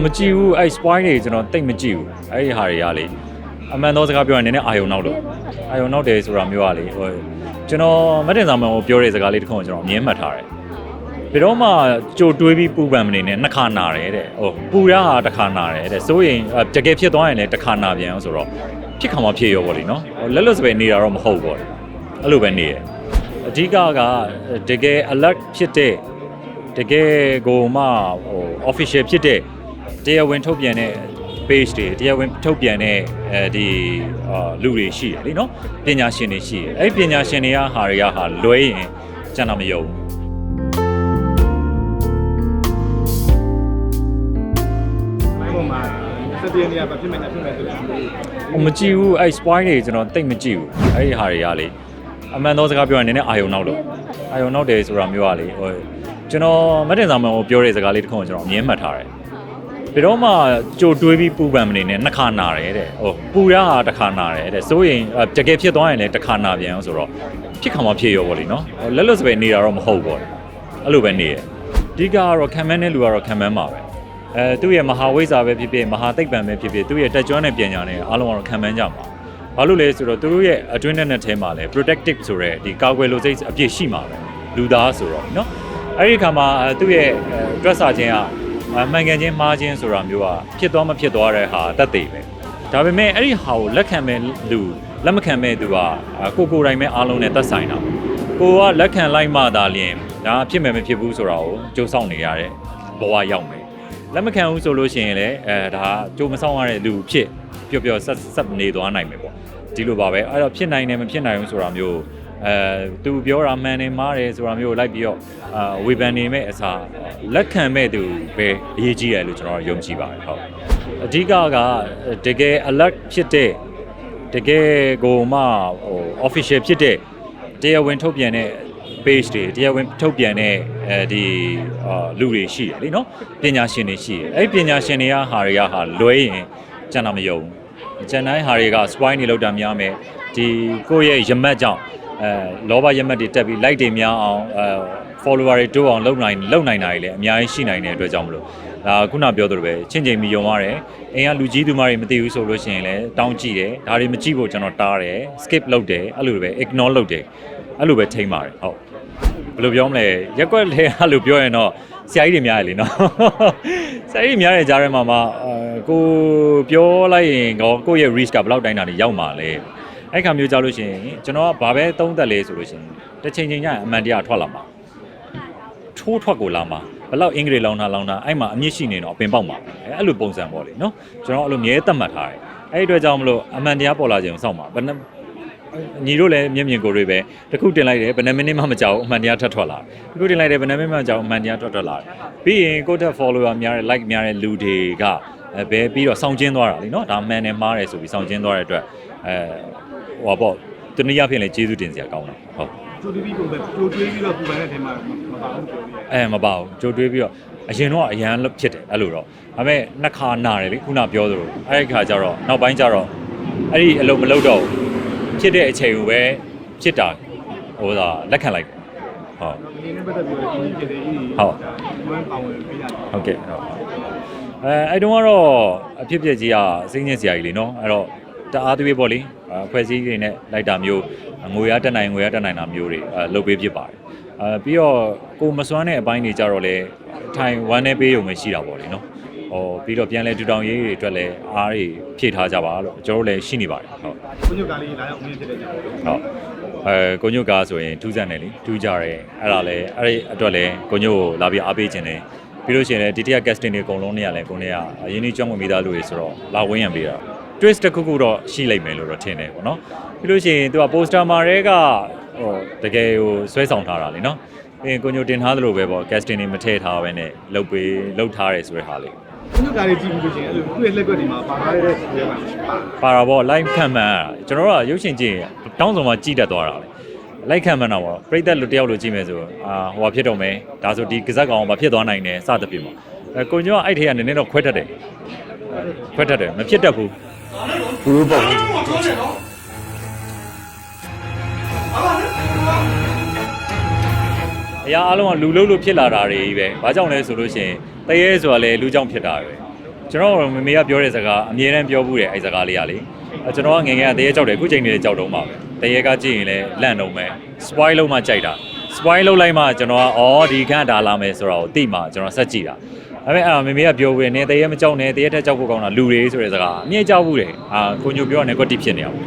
မကြည့်ဘူးအဲ့ spoil တွေကျွန်တော်တိတ်မကြည့်ဘူးအဲ့ဒီဟာတွေကလေအမှန်တော့စကားပြောရင်နည်းနည်းအာယုံနောက်လို့အာယုံနောက်တယ်ဆိုတာမျိုးကလေဟိုကျွန်တော်မတင်ဆောင်မကိုပြောတဲ့စကားလေးတစ်ခုကိုကျွန်တော်အမြင်မှတ်ထားတယ်ဘယ်တော့မှကြိုတွေးပြီးပူပန်မနေနဲ့နှစ်ခါနာတယ်တဲ့ဟိုပူရဟာတစ်ခါနာတယ်တဲ့စိုးရင်အဲ့တကယ်ဖြစ်သွားရင်လည်းတစ်ခါနာပြန်အောင်ဆိုတော့ဖြစ်ခါမှဖြစ်ရောပေါ့လीနော်ဟိုလက်လွတ်စပယ်နေတာတော့မဟုတ်ပေါ့လေအဲ့လိုပဲနေတယ်အဓိကကတကယ် alert ဖြစ်တဲ့တကယ်ကိုမှဟို official ဖြစ်တဲ့ တရားဝင်ထုတ်ပြန်တဲ့ page တွေတရားဝင်ထုတ်ပြန်တဲ့အဲဒီအာလူတွေရှိတယ်လीနော်ပညာရှင်တွေရှိတယ်အဲ့ဒီပညာရှင်တွေကဟာတွေကဟာလွဲရင်ကျန်တာမယုံဘူးမိုင်းပေါ်မှာစက်တင်နေရပါဖြစ်မယ်ညာဖြစ်မယ်ဆိုလို့ဟိုမကြည့်ဘူးအဲ့ spoil တွေကျွန်တော်တိတ်မကြည့်ဘူးအဲ့ဒီဟာတွေကလေအမှန်တော့စကားပြောရင်နည်းနည်းအာယုံနောက်လို့အာယုံနောက်တယ်ဆိုတာမျိုးကလေဟိုကျွန်တော်မတင်ဆောင်မကိုပြောတဲ့စကားလေးတစ်ခုကိုကျွန်တော်အမြင်မှတ်ထားတယ် ဘယ်တော့မှကြိုတွေးပြီးပူပန်မနေနဲ့နှစ်ခါနာတယ်တဲ့ဟိုပူရဟာတစ်ခါနာတယ်တဲ့စိုးရင်အဲ့တကယ်ဖြစ်သွားရင်လည်းတစ်ခါနာပြန်အောင်ဆိုတော့ဖြစ်ခါမှဖြစ်ရောပေါ့လीနော်ဟိုလက်လွတ်စပယ်နေတာတော့မဟုတ်ပေါ့အဲ့လိုပဲနေရအဓိကကတော့ခံမန်းတဲ့လူကတော့ခံမန်းပါပဲအဲသူ့ရဲ့မဟာဝိဇ္ဇာပဲဖြစ်ဖြစ်မဟာသိပ္ပံပဲဖြစ်ဖြစ်သူ့ရဲ့တက်ကြွတဲ့ပညာနဲ့အားလုံးကတော့ခံမန်းကြမှာဘာလို့လဲဆိုတော့သူတို့ရဲ့အတွင်းနဲ့နဲ့ထဲမှာလဲ protective ဆိုတဲ့ဒီကာကွယ်လို့စိတ်အပြည့်ရှိမှာပဲလူသားဆိုတော့နော်အဲ့ဒီခါမှာအဲသူ့ရဲ့အဲ dress စာချင်းကအ မှန်ကန်ချင်းမှားချင်းဆိုတာမျိုးကဖြစ်သွားမဖြစ်သွားတဲ့ဟာတတ်သိပဲဒါပေမဲ့အဲ့ဒီဟာကိုလက်ခံမဲ့လူလက်မခံမဲ့သူကအာကိုကိုယ်တိုင်ပဲအားလုံးနဲ့သက်ဆိုင်တာကိုကလက်ခံလိုက်မှသာလျှင်ဒါဖြစ်မယ်မဖြစ်ဘူးဆိုတာကိုကြိုးဆောင်နေရတဲ့ဘဝရောက်မယ်လက်မခံဘူးဆိုလို့ရှိရင်လည်းအဲဒါကြိုးမဆောင်ရတဲ့လူဖြစ်ပျော့ပျော့ဆက်ဆက်နေသွားနိုင်မယ်ပေါ့ဒီလိုပါပဲအဲ့တော့ဖြစ်နိုင်တယ်မဖြစ်နိုင်ဘူးဆိုတာမျိုး အဲသူပြောတာမှန်တယ်မှားတယ်ဆိုတာမျိုးကိုလိုက်ပြီးတော့အာဝေဖန်နေမဲ့အစားလက်ခံမဲ့သူပဲအရေးကြီးတယ်လို့ကျွန်တော်တို့ယုံကြည်ပါတယ်ဟုတ်အဓိကကတကယ် alert ဖြစ်တဲ့တကယ်ကိုမှဟို official ဖြစ်တဲ့တရားဝင်ထုတ်ပြန်တဲ့ page တွေတရားဝင်ထုတ်ပြန်တဲ့အဲဒီအာလူတွေရှိတယ်လीနော်ပညာရှင်တွေရှိတယ်အဲ့ဒီပညာရှင်တွေကဟာတွေကဟာလွဲရင်ကျန်တာမယုံဘူးကျန်တိုင်းဟာတွေက spoil နေလောက်တာများမယ်ဒီကိုယ့်ရဲ့ရမတ်ကြောင့် အဲလောဘရမတ်တွေတက်ပြီး like တွေများအောင်အဲ follower တွေတိုးအောင်လုပ်နိုင်လုပ်နိုင်တာတွေလည်းအများကြီးရှိနိုင်တဲ့အတွက်ကြောင့်မလို့ဒါခုနပြောသလိုပဲချင်းချင်းမီယုံရတယ်အိမ်ကလူကြီးသူမတွေမသိဘူးဆိုလို့ရှိရင်လည်းတောင်းကြည့်တယ်ဒါတွေမကြည့်ဖို့ကျွန်တော်တားတယ် skip လုပ်တယ်အဲ့လိုပဲ ignore လုပ်တယ်အဲ့လိုပဲထိမ့်ပါတယ်ဟုတ်ဘယ်လိုပြောမလဲရက်ကွက်လဲအဲ့လိုပြောရင်တော့ဆရာကြီးတွေများရလေနော်ဆရာကြီးတွေများတဲ့ကြားထဲမှာမှအဲကိုပြောလိုက်ရင်ကောကိုယ့်ရဲ့ risk ကဘယ်လောက်တိုင်းတာနေရောက်မှာလဲ အဲ့ခါမျိုးကြောက်လို့ရှိရင်ကျွန်တော်ကဘာပဲသုံးသက်လဲဆိုလို့ရှိရင်တစ်ချိန်ချိန်ကျရင်အမှန်တရားထွက်လာမှာထိုးထွက်ကိုလာမှာဘယ်လောက်အင်္ဂလိပ်လောင်းတာလောင်းတာအဲ့မှာအမြင့်ရှိနေတော့အပင်ပေါက်မှာအဲ့အဲ့လိုပုံစံပေါ့လေနော်ကျွန်တော်အဲ့လိုမြဲသတ်မှတ်ထားတယ်အဲ့ဒီအတွက်ကြောင့်မလို့အမှန်တရားပေါ်လာခြင်းကိုစောင့်ပါဘယ်နှညီတို့လည်းမျက်မြင်ကိုယ်တွေပဲတစ်ခုတင်လိုက်တယ်ဘယ်နှမိနစ်မှမကြောက်ဘူးအမှန်တရားထပ်ထွက်လာတယ်တစ်ခုတင်လိုက်တယ်ဘယ်နှမိနစ်မှမကြောက်ဘူးအမှန်တရားထွက်ထွက်လာတယ်ပြီးရင်ကိုယ့်တက် follower များတဲ့ like များတဲ့လူတွေကအဲဘယ်ပြီးတော့စောင့်ကျင်းသွားတာလीနော်ဒါမှန်တယ်မှားတယ်ဆိုပြီးစောင့်ကျင်းသွားတဲ့အတွက်အဲ ဟိုပါပေါ့သူနည်းအားဖြင့်လည်းကျေးဇူးတင်စရာကောင်းတာဟုတ်ကျိုးတီးပြီးပုံပဲကျိုးတွေးပြီးတော့ပူပန်တဲ့ထဲမှာမပါဘူးပြောပြီးအဲမပါဘူးကြိုတွေးပြီးတော့အရင်တော့အရန်ဖြစ်တယ်အဲ့လိုတော့ဒါပေမဲ့နှစ်ခါနာတယ်လေခုနပြောသလိုအဲ့ဒီခါကျတော့နောက်ပိုင်းကျတော့အဲ့ဒီအလုံးမလုံးတော့ဘူးဖြစ်တဲ့အချိန်ကိုပဲဖြစ်တာဟိုသာလက်ခံလိုက်တယ်ဟုတ်တော့ဒီနေ့ပတ်သက်ပြီးတော့ဒီဖြစ်တဲ့ဒီဟုတ်ဝမ်းပါဝင်ပေးရတယ်ဟုတ်ကဲ့ဟုတ်အဲအဲ့တုန်းကတော့အဖြစ်အပျက်ကြီးကစိတ်ညစ်စရာကြီးလေနော်အဲ့တော့တအားသွေးပေါ့လေအဲ ဖွဲ့စည်းတွေနဲ့လိုက်တာမျိုးငွေရတက်နိုင်ငွေရတက်နိုင်တာမျိုးတွေအဲလုပ်ပေးဖြစ်ပါတယ်အဲပြီးတော့ကိုမစွမ်းတဲ့အပိုင်းတွေကြတော့လေထိုင်ဝမ်းနေပေးရုံပဲရှိတာပေါ့လေနော်ဟောပြီးတော့ပြန်လဲတူတောင်ရေးတွေအတွက်လည်းအားတွေဖြည့်ထားကြပါလို့ကျွန်တော်တို့လည်းရှိနေပါတယ်ဟုတ်ဘုညုတ်ကလေးလာရောက်အမြင်ဖြစ်တဲ့ကြောင့်ဟုတ်အဲကိုညုတ်ကားဆိုရင်ထူးဆန်းတယ်လေထူးကြတယ်အဲ့ဒါလည်းအဲ့ဒီအတွက်လည်းကိုညုတ်ကိုလာပြီးအားပေးခြင်းတယ်ပြီးလို့ရှိရင်လည်းဒီတစ်ရက် casting တွေအကုန်လုံးနေရလဲကိုနေကအရင်ကြီးကြောင်းဝင်မိသားလူတွေဆိုတော့လာဝင်းရံပေးတာ twist တစ်ခုခုတော့ရှိလိမ့်မယ်လို့တော့ထင်တယ်ပေါ့နော်ပြီးလို့ရှိရင်သူက poster မှာတွေကဟိုတကယ်ဟိုဆွဲဆောင်ထားတာလေနော်ပြီးရင်ကိုညုတ်တင်ထားသလိုပဲပေါ့ casting တွေမထည့်ထားဘဲနဲ့လုတ်ပေးလုတ်ထားတယ်ဆိုတဲ့ဟာလေးဘုညုတ်ကလေးကြည့်ပြီးလို့ရှိရင်အဲ့လိုသူ့ရဲ့လက်ကွက်ဒီမှာပါထားတဲ့ဆိုရဲမှာပါပါတာပေါ့ live ခံမှန်းရတာကျွန်တော်တို့ကရုပ်ရှင်ကြည့်ရင်တောင်းစုံမှာကြည့်တတ်သွားတာလေလိုက်ခံမှန်းတော့ပေါ့ပြိသက်လူတယောက်လိုကြည့်မယ်ဆိုအာဟိုဟာဖြစ်တော့မယ်ဒါဆိုဒီကစားကောင်မဖြစ်သွားနိုင်တယ်စသဖြင့်ပေါ့အဲကိုညောကအဲ့ထဲကနည်းနည်းတော့ခွဲတတ်တယ်ခွဲတတ်တယ်မဖြစ်တတ်ဘူး ဘူးပေါ့ဘူးအရာအလုံးကလူလုံးလို့ဖြစ်လာတာတွေကြီးပဲဘာကြောင့်လဲဆိုလို့ရှိရင်တရေဆိုတာလေလူကြောင့်ဖြစ်တာပဲကျွန်တော်မမေကပြောတဲ့စကားအမြဲတမ်းပြောဘူးတယ်အဲ့စကားလေးကလေအဲကျွန်တော်ကငယ်ငယ်ကတရေကြောက်တယ်အခုချိန်နေလည်းကြောက်တော့မှာပဲတရေကကြည့်ရင်လည်းလန့်တော့မယ် spoil လုံးမှကြိုက်တာ spoil လုံးလိုက်မှကျွန်တော်ကအော်ဒီခန့်ဒါလာမယ်ဆိုတော့သိမှကျွန်တော်ဆက်ကြည့်တာ ဒါပေမဲ့အဲ့မမေကပြောဝင်နေတရေမကြောက်နဲ့တရေထက်ကြောက်ဖို့ကောင်းတာလူတွေဆိုတဲ့စကားအမြဲကြောက်ဘူးတယ်အာကိုညိုပြောရ negative ဖြစ်နေအောင်